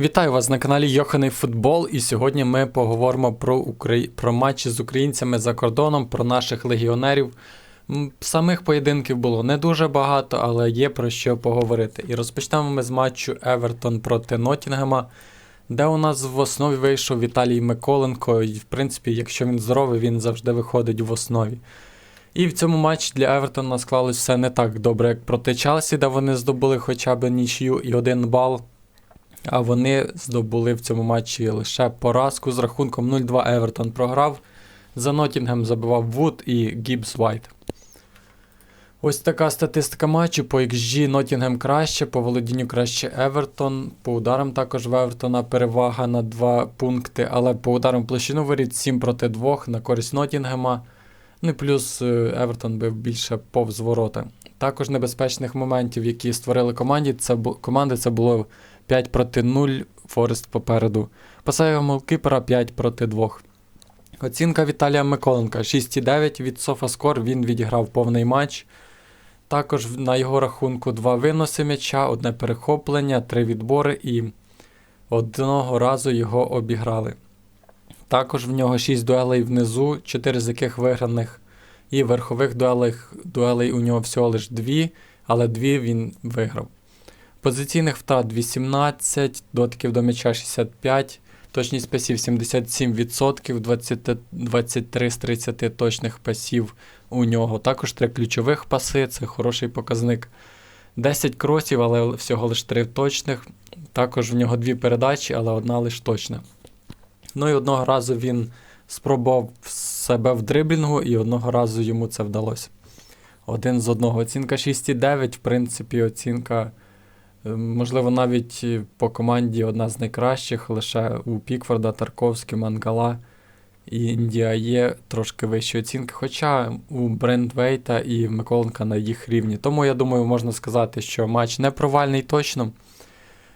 Вітаю вас на каналі Йоханий Футбол. І сьогодні ми поговоримо про, Украї... про матчі з українцями за кордоном, про наших легіонерів. Самих поєдинків було не дуже багато, але є про що поговорити. І розпочнемо ми з матчу Евертон проти Ноттінгема, де у нас в основі вийшов Віталій Миколенко. І, в принципі, якщо він здоровий, він завжди виходить в основі. І в цьому матчі для Евертона склалось все не так добре, як проти Челсі, де вони здобули хоча б нічию і один бал. А вони здобули в цьому матчі лише поразку з рахунком 0-2 Евертон програв. За Ноттінгем забивав Вуд і Гібс Вайт. Ось така статистика матчу. По XG Ноттінгем краще, по володінню краще Евертон. По ударам також в Евертона перевага на 2 пункти, але по ударам площину воріт 7 проти 2 на користь Ноттінгема. Ну і плюс е, Евертон бив більше повз ворота. Також небезпечних моментів, які створили команді, це команди, це було 5 проти 0, Форест попереду. Пасає голкіпера 5 проти 2. Оцінка Віталія Миколенка 6,9 від Софаскор. Він відіграв повний матч. Також на його рахунку два виноси м'яча, одне перехоплення, три відбори і одного разу його обіграли. Також в нього 6 дуелей внизу, 4 з яких виграних. І верхових дуелей, дуелей у нього всього лише 2, але 2 він виграв. Позиційних втрат 18, дотиків до м'яча 65, точність пасів 77%, 20, 23 з 30 точних пасів у нього. Також 3 ключових паси, це хороший показник. 10 кросів, але всього лише 3 точних. Також в нього 2 передачі, але одна лише точна. Ну і одного разу він спробував себе в дриблінгу, і одного разу йому це вдалося. Один з одного. Оцінка 6,9, в принципі, оцінка. Е, Можливо, навіть по команді одна з найкращих, лише у Пікфорда, Тарковський, Мангала і Індія є трошки вищі оцінки, хоча у Брендвейта і Миколенка на їх рівні. Тому я думаю, можна сказати, що матч не провальний точно.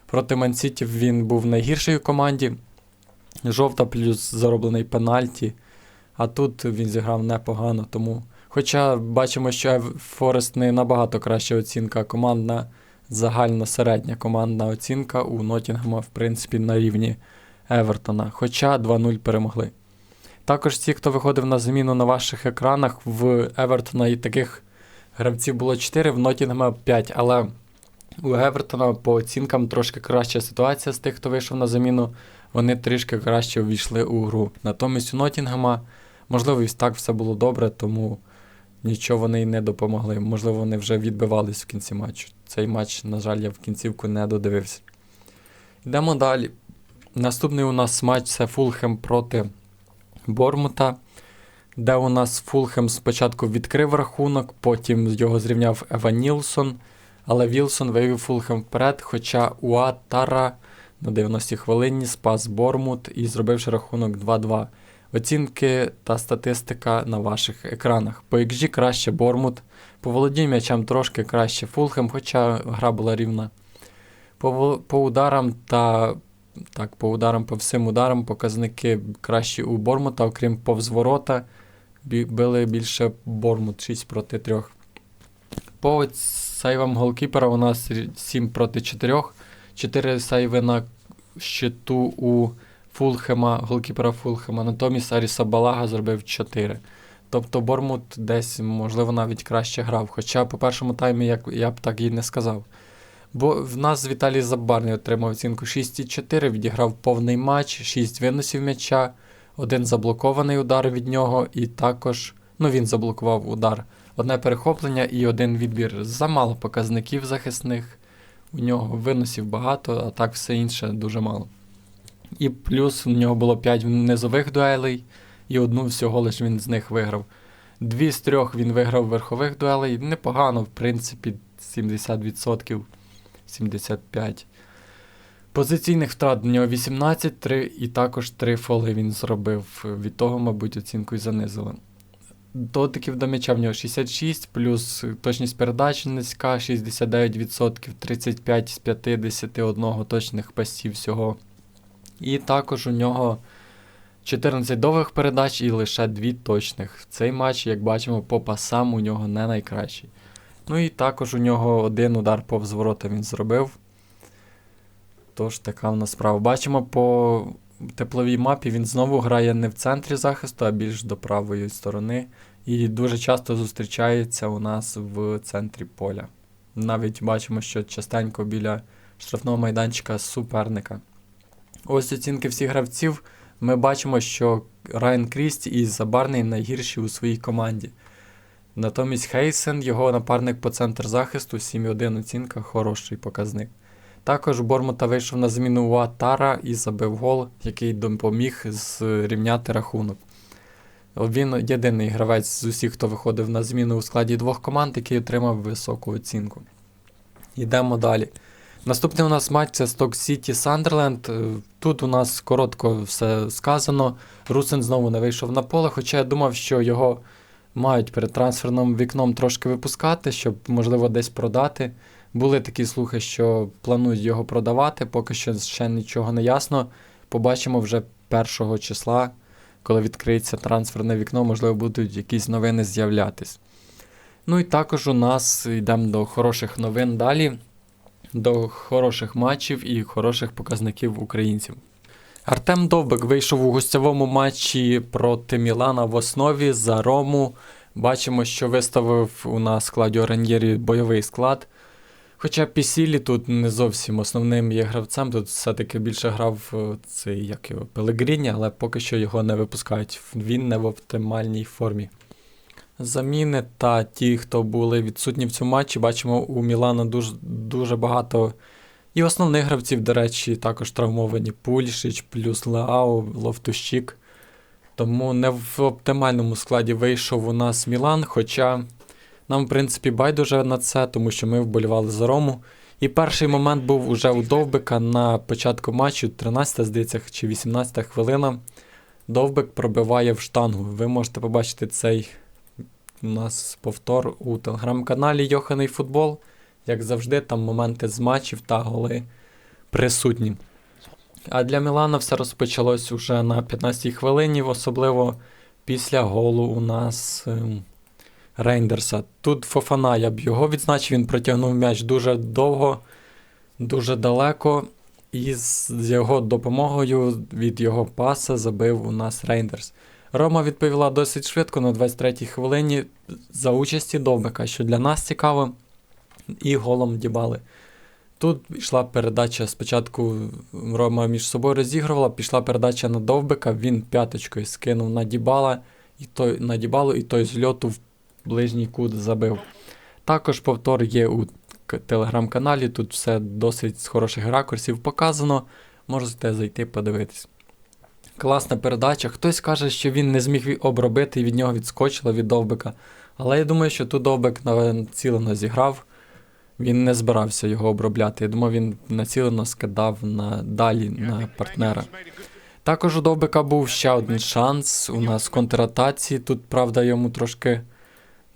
Проти Мансіті він був найгірший у команді. Жовта плюс зароблений пенальті. А тут він зіграв непогано. Тому. Хоча бачимо, що Форест не набагато краща оцінка командна загальна середня командна оцінка у Ноттінгема, в принципі, на рівні Евертона, хоча 2-0 перемогли. Також ті, хто виходив на заміну на ваших екранах, в Евертона і таких гравців було 4, в Ноттінгема 5, але у Евертона по оцінкам трошки краща ситуація з тих, хто вийшов на заміну, вони трішки краще увійшли у гру. Натомість у Ноттінгема, можливо, і так все було добре, тому нічого вони й не допомогли. Можливо, вони вже відбивались в кінці матчу. Цей матч, на жаль, я в кінцівку не додивився. Йдемо далі. Наступний у нас матч це Фулхем проти Бормута, де у нас Фулхем спочатку відкрив рахунок, потім його зрівняв Еван Нілсон, але Вілсон вивів Фулхем вперед, хоча Уатара на 90-й хвилині спас Бормут і зробивши рахунок 2-2. Оцінки та статистика на ваших екранах. По XG краще Бормут, по володінню м'ячем трошки краще Фулхем, хоча гра була рівна. По, по ударам та так, по ударам, по всім ударам показники кращі у Бормута, окрім повзворота, били більше Бормут 6 проти 3. По сейвам голкіпера у нас 7 проти 4. 4 сейви на щиту у Фулхема, голкіпера Фулхема. Натомість Аріса Балага зробив 4. Тобто Бормут десь, можливо, навіть краще грав. Хоча по першому таймі як, я б так і не сказав. Бо в нас Віталій Забарний отримав оцінку 6,4, відіграв повний матч, 6 виносів м'яча, один заблокований удар від нього, і також ну, він заблокував удар. Одне перехоплення і один відбір. Замало показників захисних. У нього виносів багато, а так все інше дуже мало. І плюс у нього було 5 низових дуелей, і одну всього лиш він з них виграв. Дві з трьох він виграв верхових дуелей. Непогано, в принципі, 70%, 75%. Позиційних втрат у нього 18, 3, і також 3 фоли він зробив. Від того, мабуть, оцінку і занизили. Дотиків до м'яча в нього 66, плюс точність передач низька, 69%, 35 з 51 точних пасів всього. І також у нього 14 довгих передач і лише 2 точних. Цей матч, як бачимо, по пасам у нього не найкращий. Ну і також у нього один удар повз ворота він зробив. Тож така в нас справа. Бачимо по тепловій мапі, він знову грає не в центрі захисту, а більш до правої сторони. І дуже часто зустрічається у нас в центрі поля. Навіть бачимо, що частенько біля штрафного майданчика суперника. Ось оцінки всіх гравців. Ми бачимо, що Райан Крісті і Забарний найгірші у своїй команді. Натомість Хейсен, його напарник по центр захисту, 7,1 оцінка, хороший показник. Також Бормута вийшов на зміну у Атара і забив гол, який допоміг зрівняти рахунок. Він єдиний гравець з усіх, хто виходив на зміну у складі двох команд, який отримав високу оцінку. Йдемо далі. Наступний у нас матч це City Sunderland. Е, Тут у нас коротко все сказано. Русин знову не вийшов на поле, хоча я думав, що його мають перед трансферним вікном трошки випускати, щоб, можливо, десь продати. Були такі слухи, що планують його продавати, поки що ще нічого не ясно. Побачимо вже 1 числа, коли відкриється трансферне вікно, можливо, будуть якісь новини з'являтись. Ну і також у нас йдемо до хороших новин далі, до хороших матчів і хороших показників українців. Артем Довбик вийшов у гостьовому матчі проти Мілана в основі за Рому. Бачимо, що виставив у нас складі Ораньєрі бойовий склад. Хоча Пісілі тут не зовсім основним є гравцем, тут все-таки більше грав е, цей як його, Пелегріні, але поки що його не випускають. Він не в оптимальній формі. Заміни та ті, хто були відсутні в цьому матчі, бачимо, у Мілана дуже, дуже багато і основних гравців, до речі, також травмовані Пульшич, плюс Леао, Ловтущик. Тому не в оптимальному складі вийшов у нас Мілан, хоча нам, в принципі, байдуже на це, тому що ми вболівали за Рому. І перший момент був уже у Довбика на початку матчу, 13, здається, чи 18 хвилина. Довбик пробиває в штангу. Ви можете побачити цей у нас повтор у телеграм-каналі Йоханий Футбол. Як завжди, там моменти з матчів та голи присутні. А для Мілана все розпочалось уже на 15-й хвилині, особливо після голу у нас ем, Рейндерса. Тут Фофана, я б його відзначив, він протягнув м'яч дуже довго, дуже далеко. І з його допомогою від його паса забив у нас Рейндерс. Рома відповіла досить швидко на 23-й хвилині за участі Довбика, що для нас цікаво, і голом Дібали. Тут йшла передача спочатку Рома між собою розігрувала, пішла передача на Довбика, він п'яточкою скинув на Дібала, і той, на Дібалу, і той з льоту в ближній кут забив. Також повтор є у телеграм-каналі, тут все досить з хороших ракурсів показано. Можете зайти подивитись. Класна передача. Хтось каже, що він не зміг обробити і від нього відскочила від Довбика. Але я думаю, що тут Довбик націлено зіграв. Він не збирався його обробляти. Я думаю, він націлено скидав на далі на партнера. Також у Довбика був ще один шанс у нас в контратаці. Тут, правда, йому трошки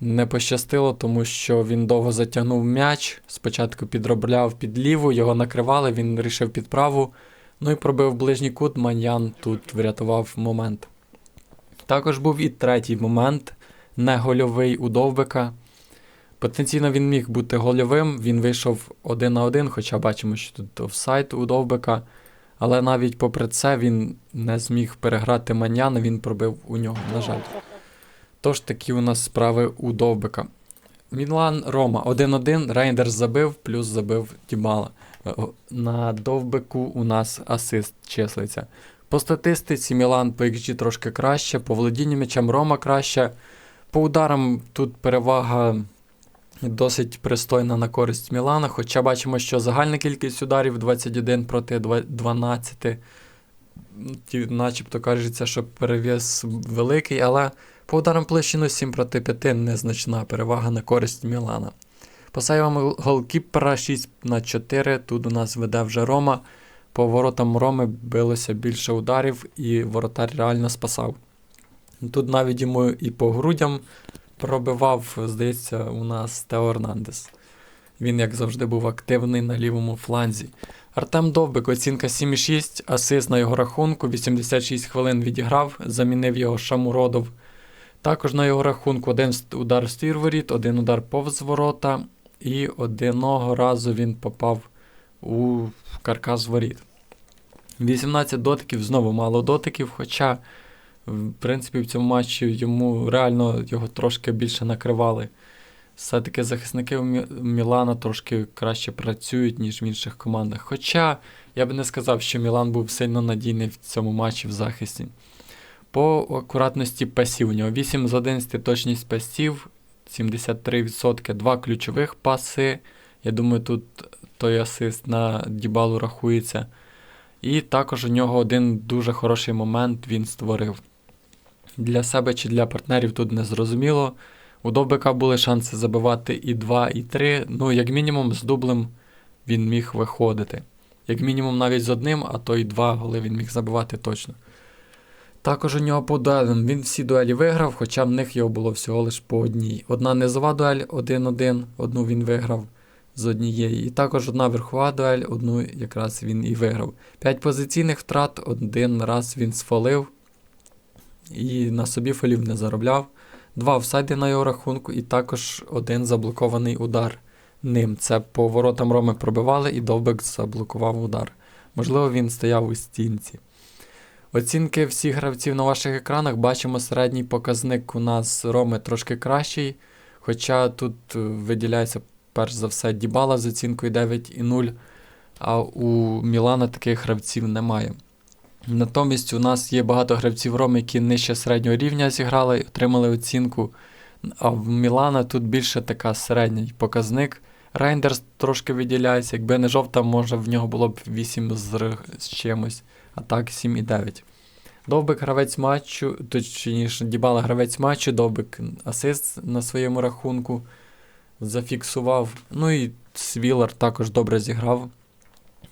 не пощастило, тому що він довго затягнув м'яч. Спочатку підробляв під ліву, його накривали, він вирішив під праву. Ну і пробив ближній кут, Маньян тут врятував момент. Також був і третій момент, не гольовий у Довбика. Потенційно він міг бути гольовим, він вийшов один на один, хоча бачимо, що тут офсайд у Довбика. Але навіть попри це він не зміг переграти Маньяна, він пробив у нього, на жаль. Тож такі у нас справи у Довбика. Мілан Рома 1-1, Рейндерс забив, плюс забив Дібала. На Довбику у нас асист числиться. По статистиці Мілан по XG трошки краще, по володінню м'ячем Рома краще. По ударам тут перевага досить пристойна на користь Мілана, хоча бачимо, що загальна кількість ударів 21 проти 12. Ті, начебто кажеться, що перевес великий, але по ударам площину 7 проти 5 незначна перевага на користь Мілана. По сейвам голкіпера 6 на 4. Тут у нас веде вже Рома. По воротам Роми билося більше ударів, і воротар реально спасав. Тут навіть йому і по грудям пробивав, здається, у нас Тео Ернандес. Він, як завжди, був активний на лівому фланзі. Артем Довбик, оцінка 7,6, асист на його рахунку, 86 хвилин відіграв, замінив його Шамуродов. Також на його рахунку один удар з воріт, один удар повз ворота, і одного разу він попав у каркас воріт. 18 дотиків, знову мало дотиків, хоча, в принципі, в цьому матчі йому реально його трошки більше накривали. Все-таки захисники Мілана трошки краще працюють, ніж в інших командах. Хоча я би не сказав, що Мілан був сильно надійний в цьому матчі в захисті. По акуратності пасів у нього 8 з 11 точність пасів, 73%, 2 ключових паси. Я думаю, тут той асист на Дібалу рахується. І також у нього один дуже хороший момент він створив. Для себе чи для партнерів тут не зрозуміло. У Довбика були шанси забивати і 2, і 3. Ну, як мінімум, з дублем він міг виходити. Як мінімум, навіть з одним, а то й два голи він міг забивати точно. Також у нього по дуелям він всі дуелі виграв, хоча в них його було всього лише по одній. Одна низова дуель 1-1, одну він виграв з однієї. І також одна верхова дуель, одну якраз він і виграв. П'ять позиційних втрат, один раз він сфолив і на собі фолів не заробляв. Два офсайди на його рахунку, і також один заблокований удар ним. Це по воротам Роми пробивали, і Довбек заблокував удар. Можливо, він стояв у стінці. Оцінки всіх гравців на ваших екранах бачимо середній показник у нас Роми трошки кращий. Хоча тут е, виділяється перш за все Дібала з оцінкою 9,0, а у Мілана таких гравців немає. Натомість у нас є багато гравців Роми, які нижче середнього рівня зіграли і отримали оцінку. А в Мілана тут більше така середній показник. Рейндерс трошки виділяється, якби не жовта, може в нього було б 8 з, з чимось, а так 7,9. Довбик гравець матчу, точніше, Дібала гравець матчу, Довбик асист на своєму рахунку зафіксував. Ну і Свілар також добре зіграв.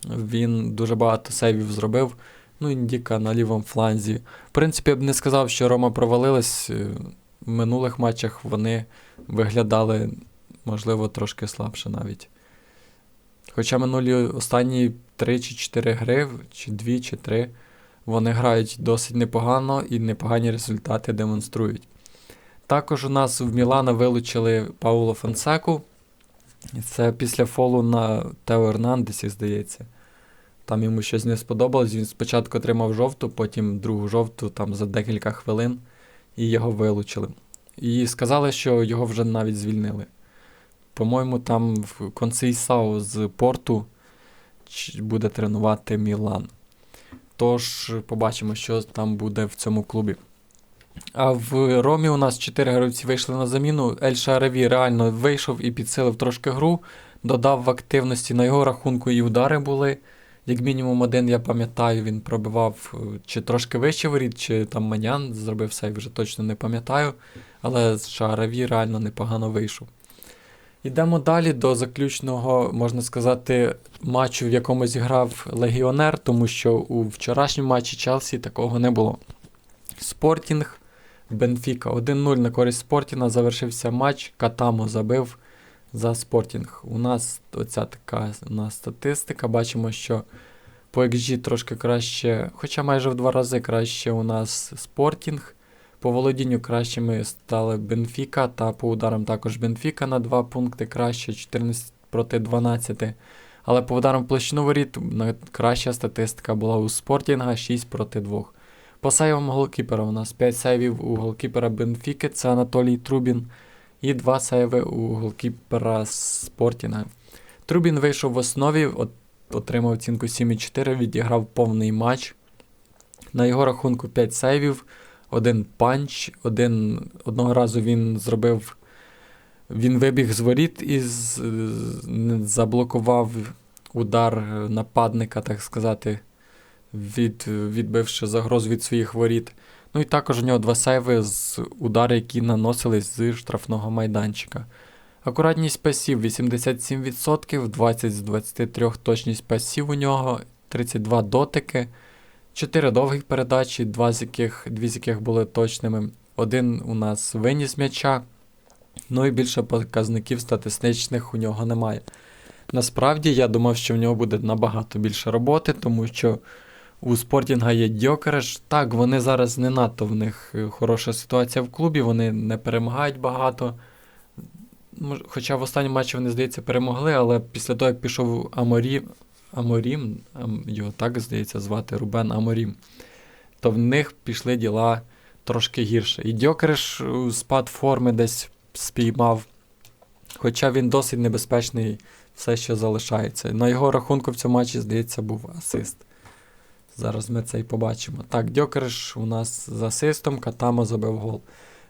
Він дуже багато сейвів зробив. Ну, Індіка на лівому фланзі. В принципі, я б не сказав, що Рома провалилась. Е, В минулих матчах вони виглядали, можливо, трошки слабше навіть. Хоча минулі останні 3 чи 4 гри, чи 2 чи 3, вони грають досить непогано і непогані результати демонструють. Також у нас в Мілана вилучили Пауло Фонсеку. Це після фолу на Тео Ернандесі, здається. Там йому щось не сподобалось. Він спочатку отримав жовту, потім другу жовту там за декілька хвилин, і його вилучили. І сказали, що його вже навіть звільнили. По-моєму, там в Консейсау з Порту буде тренувати Мілан. Тож побачимо, що там буде в цьому клубі. А в Ромі у нас 4 гравці вийшли на заміну. Ель Шараві реально вийшов і підсилив трошки гру, додав в активності на його рахунку і удари були. Як мінімум один, я пам'ятаю, він пробивав е, чи трошки вище воріт, чи там Манян зробив сейв, вже точно не пам'ятаю. Але Шараві реально непогано вийшов. Йдемо далі до заключного, можна сказати, матчу, в якому зіграв легіонер, тому що у вчорашньому матчі Челсі такого не було. Спортінг, Бенфіка 1-0 на користь Спортінга завершився матч. Катамо забив за Спортінг. У нас оця така у нас статистика. Бачимо, що по XG трошки краще, хоча майже в два рази краще у нас Спортінг. По володінню кращими стали Бенфіка, та по ударам також Бенфіка на 2 пункти краще, 14 проти 12. Але по ударам площину воріт краща статистика була у Спортінга 6 проти 2. По сейвам голкіпера у нас 5 сейвів у голкіпера Бенфіки, це Анатолій Трубін, і 2 сейви у голкіпера Спортінга. Трубін вийшов в основі, от, отримав оцінку 7,4, відіграв повний матч. На його рахунку 5 сейвів, один панч, один, одного разу він зробив. Він вибіг з воріт і з, заблокував удар нападника, так сказати, від, відбивши загрозу від своїх воріт. Ну і також у нього два сейви з удари, які наносились з штрафного майданчика. Акуратність пасів 87%, 20 з 23 точність пасів у нього, 32 дотики, 4 довгих передачі, 2 з яких, 2 з яких були точними. Один у нас виніс м'яча, ну і більше показників статистичних у нього немає. Насправді я думав, що в нього буде набагато більше роботи, тому що у Спортінга є Дьокереш. Так, вони зараз не надто в них е, хороша ситуація в клубі, вони не перемагають багато. Хоча в останньому матчі вони, здається, перемогли, але після того, як пішов Аморі, Аморім, його так здається звати Рубен Аморім, то в них пішли діла трошки гірше. І Дьокериш у спад форми десь спіймав, хоча він досить небезпечний, все ще залишається. На його рахунку в цьому матчі, здається, був асист. Зараз ми це і побачимо. Так, Дьокериш у нас з асистом, Катамо забив гол.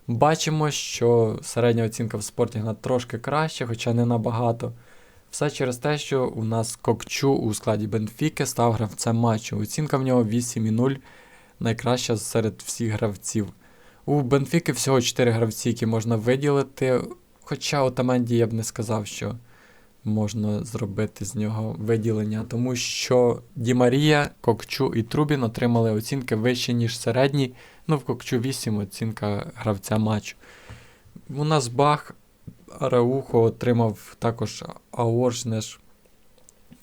Бачимо, що середня оцінка в Спортінга трошки краще, хоча не набагато. Все через те, що у нас Кокчу у складі Бенфіки став гравцем матчу. Оцінка в нього 8,0, найкраща серед всіх гравців. У Бенфіки всього 4 гравці, які можна виділити. Хоча Отаменді я б не сказав, що можна зробити з нього виділення, тому що Ді Марія, Кокчу і Трубін отримали оцінки вищі, ніж середні. Ну, в Кокчу 8 оцінка гравця матчу. У нас Бах, Араухо отримав також Аоржнеш.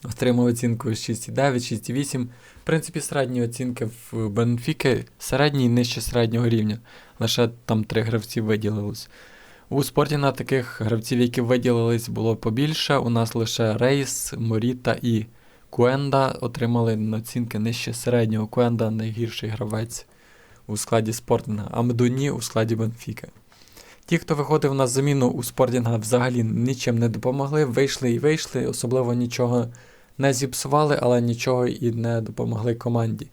Отримав оцінку 6,9, 6,8. В принципі, середні оцінки в Бенфіки середні і нижче середнього рівня. Лише там три гравці виділились. У Спортіна таких гравців, які виділились, було побільше. У нас лише Рейс, Моріта і Куенда отримали оцінки нижче середнього. Куенда найгірший гравець у складі Спортінга, а Медуні у складі Бенфіки. Ті, хто виходив на заміну у Спортінга, взагалі нічим не допомогли. Вийшли і вийшли, особливо нічого не зіпсували, але нічого і не допомогли команді.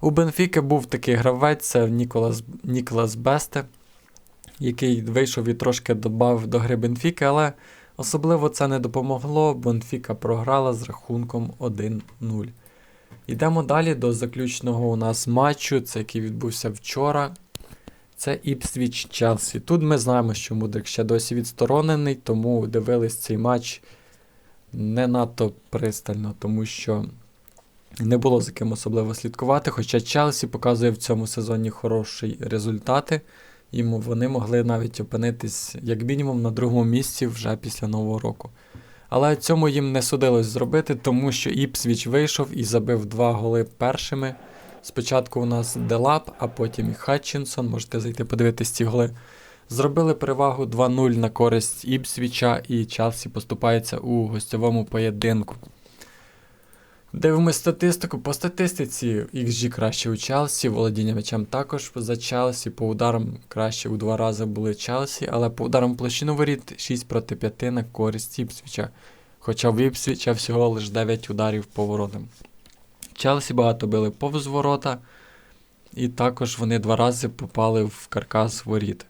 У Бенфіки був такий гравець, це Ніколас, Ніколас Бесте, який вийшов і трошки додав до гри Бенфіки, але особливо це не допомогло. Бенфіка програла з рахунком 1-0. Йдемо далі до заключного у нас матчу, це який відбувся вчора. Це Іпсвіч Челсі. Тут ми знаємо, що Мудрик ще досі відсторонений, тому дивились цей матч не надто пристально, тому що не було за ким особливо слідкувати. Хоча Челсі показує в цьому сезоні хороші результати, і вони могли навіть опинитись, як мінімум, на другому місці вже після Нового року. Але цьому їм не судилось зробити, тому що Іпсвіч вийшов і забив два голи першими. Спочатку у нас Делап, а потім і Хатчинсон. Можете зайти подивитись ці голи. Зробили перевагу 2-0 на користь Іпсвіча, і Челсі поступається у гостьовому поєдинку. Дивимось статистику. По статистиці XG краще у Челсі, володіння м'ячем також за Челсі, по ударам краще у два рази були Челсі, але по ударам площину воріт 6 проти 5 на користь Іпсвіча. Хоча в Іпсвіча всього лише 9 ударів по воротам. Челсі багато били повз ворота, і також вони два рази попали в каркас воріт.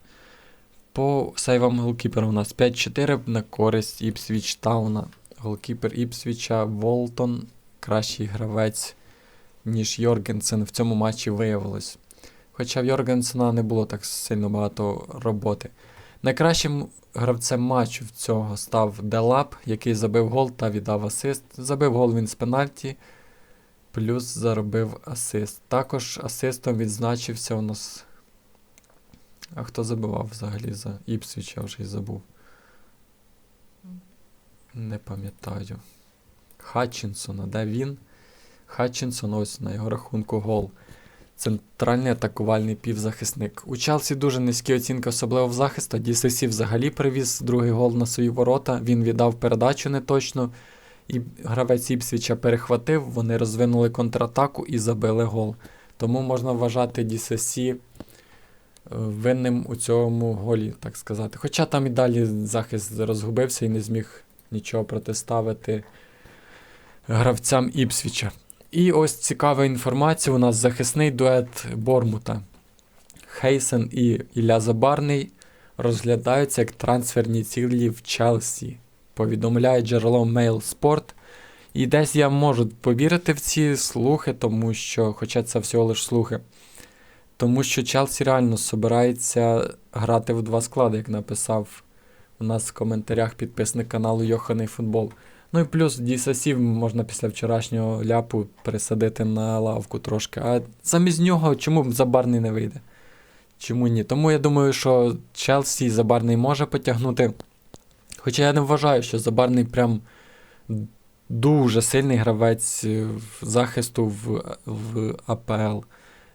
По сейвам голкіпера у нас 5-4 на користь Іпсвіч Тауна. Голкіпер Іпсвіча Волтон кращий гравець, ніж Йоргенсен в цьому матчі виявилось. Хоча в Йоргенсена не було так сильно багато роботи. Найкращим гравцем матчу в цього став Делап, який забив гол та віддав асист. Забив гол він з пенальті, плюс заробив асист. Також асистом відзначився у нас. А хто забивав взагалі за Іпсвіч, вже й забув. Не пам'ятаю. Хатчинсон, а де він? Хатчинсон, ось на його рахунку гол. Центральний атакувальний півзахисник. У Челсі дуже низькі оцінки, особливо в захисту. DCC взагалі привіз другий гол на свої ворота. Він віддав передачу неточно. І гравець Іпсвіча перехватив, вони розвинули контратаку і забили гол. Тому можна вважати DCC е, винним у цьому голі, так сказати. Хоча там і далі захист розгубився і не зміг нічого протиставити гравцям Іпсвіча. І ось цікава інформація. У нас захисний дует Бормута. Хейсен і Ілля Забарний розглядаються як трансферні цілі в Челсі. Повідомляє джерело Mail Sport. І десь я можу повірити в ці слухи, тому що, хоча це всього лиш слухи, тому що Челсі реально збирається грати в два склади, як написав у нас в коментарях підписник каналу Йоханий Футбол. Ну і плюс Дісасів можна після вчорашнього ляпу присадити на лавку трошки. А замість нього чому б Забарний не вийде? Чому ні? Тому я думаю, що Челсі Забарний може потягнути. Хоча я не вважаю, що Забарний прям дуже сильний гравець е, в захисту в, в АПЛ.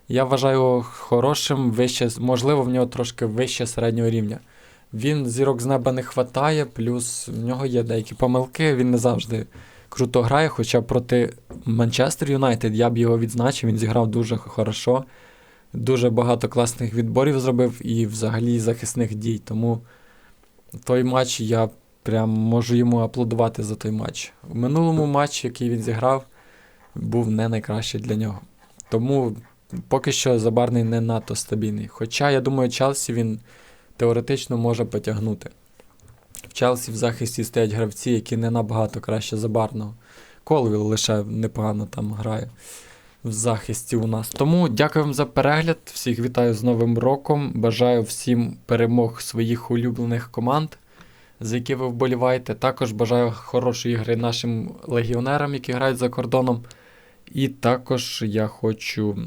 Я вважаю його хорошим, вище, можливо, в нього трошки вище середнього рівня. Він зірок з неба не хватає, плюс в нього є деякі помилки, він не завжди круто грає, хоча проти Манчестер Юнайтед я б його відзначив, він зіграв дуже хорошо. Дуже багато класних відборів зробив і взагалі захисних дій. Тому той матч я прям можу йому аплодувати за той матч. У минулому матчі, який він зіграв, був не найкращий для нього. Тому поки що Забарний не надто стабільний. Хоча, я думаю, Челсі він теоретично може потягнути. В Челсі в захисті стоять гравці, які не набагато краще Забарного. Колвіл лише непогано там грає в захисті у нас. Тому дякую вам за перегляд. Всіх вітаю з Новим роком. Бажаю всім перемог своїх улюблених команд, за які ви вболіваєте. Також бажаю хорошої гри нашим легіонерам, які грають за кордоном. І також я хочу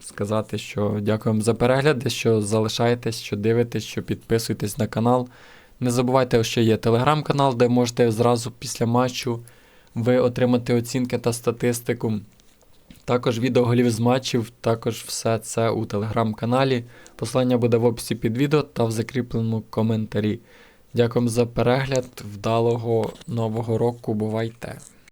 сказати, що дякую вам за перегляди, що залишаєтесь, що дивитесь, що підписуєтесь на канал. Не забувайте, що є телеграм-канал, де можете зразу після матчу ви отримати оцінки та статистику. Також відео голів з матчів, також все це у телеграм-каналі. Посилання буде в описі під відео та в закріпленому коментарі. Дякую за перегляд. Вдалого нового року. Бувайте!